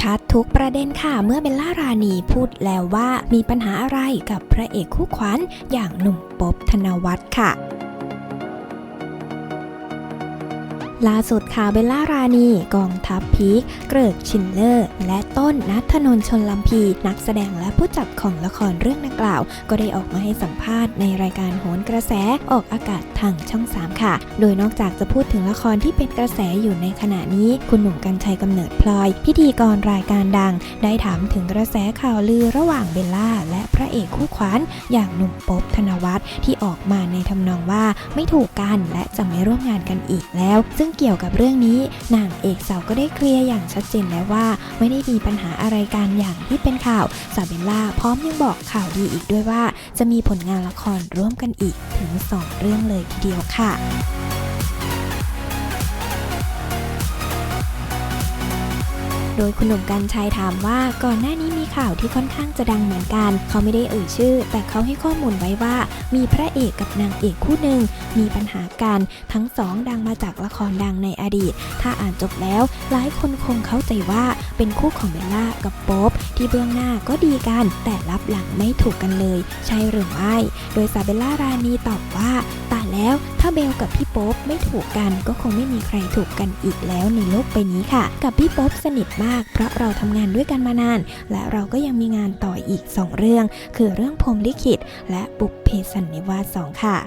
ชัดทุกประเด็นค่ะ เมื่อเบลล่ารานีพูดแล้วว่ามีปัญหาอะไรกับพระเอกคู่ขวัญอย่างหนุ่มป๊บธนวัฒน์ค่ะ ล่าสุดค่ะเบลล่ารานีกองทัพพีคเกริกชินเลอร์ และต้นนัทนนท์ชนลำพีนักแสดงและผู้จัดของละครเรื่องดังกล่าว ก็ได้ออกมาให้สัมภาษณ์ในรายการโหนกระแสออกอากาศทางช่อง 3 ค่ะ โดยนอกจากจะพูดถึงละครที่เป็นกระแสอยู่ในขณะนี้ คุณหนุ่มกัญชัยกำเนิดพลอย พิธีกรรายการดัง ได้ถามถึงกระแสข่าวลือระหว่างเบลล่าและพระเอกคู่ขวัญอย่างหนุ่มป๊บธนวัฒน์ที่ออกมาในทำนองว่าไม่ถูกกันและจะไม่ร่วมงานกันอีกแล้ว ซึ่งเกี่ยวกับเรื่องนี้นางเอกสาวก็ได้เคลียร์อย่างชัดเจนแล้วว่า ไม่ได้มีปัญหาอะไรกันอย่างที่เป็นข่าวซาเบลล่าพร้อมยังบอกข่าวดีอีกด้วยว่า จะมีผลงานละครร่วมกันอีกถึง 2 เรื่องเลยทีเดียวค่ะ โดยคุณหนุ่มกัญชัยถามว่าก่อนหน้านี้มีข่าวที่ค่อนข้างจะดังเหมือนกัน เขาไม่ได้เอ่ยชื่อ แต่เขาให้ข้อมูลไว้ว่า มีพระเอกกับนางเอกคู่หนึ่งมีปัญหากันทั้งสองดังมาจากละครดังในอดีต ถ้าอ่านจบแล้ว หลายคนคงเข้าใจว่าเป็นคู่ของเบลล่ากับโป๊ปที่เบื้องหน้าก็ดีกัน แต่รับหลังไม่ถูกกันเลย ใช่หรือไม่ โดยซาเบลล่ารานีตอบว่าตา แล้ว ถ้าเบลกับพี่โป๊ปไม่ถูกกันก็คงไม่มีใครถูกกันอีกแล้วในโลกใบนี้ค่ะ กับพี่โป๊ปสนิทมาก เพราะเราทำงานด้วยกันมานาน และเราก็ยังมีงานต่ออีก 2 เรื่อง คือเรื่องพรมลิขิตและบุพเพสันนิวาส2ค่ะ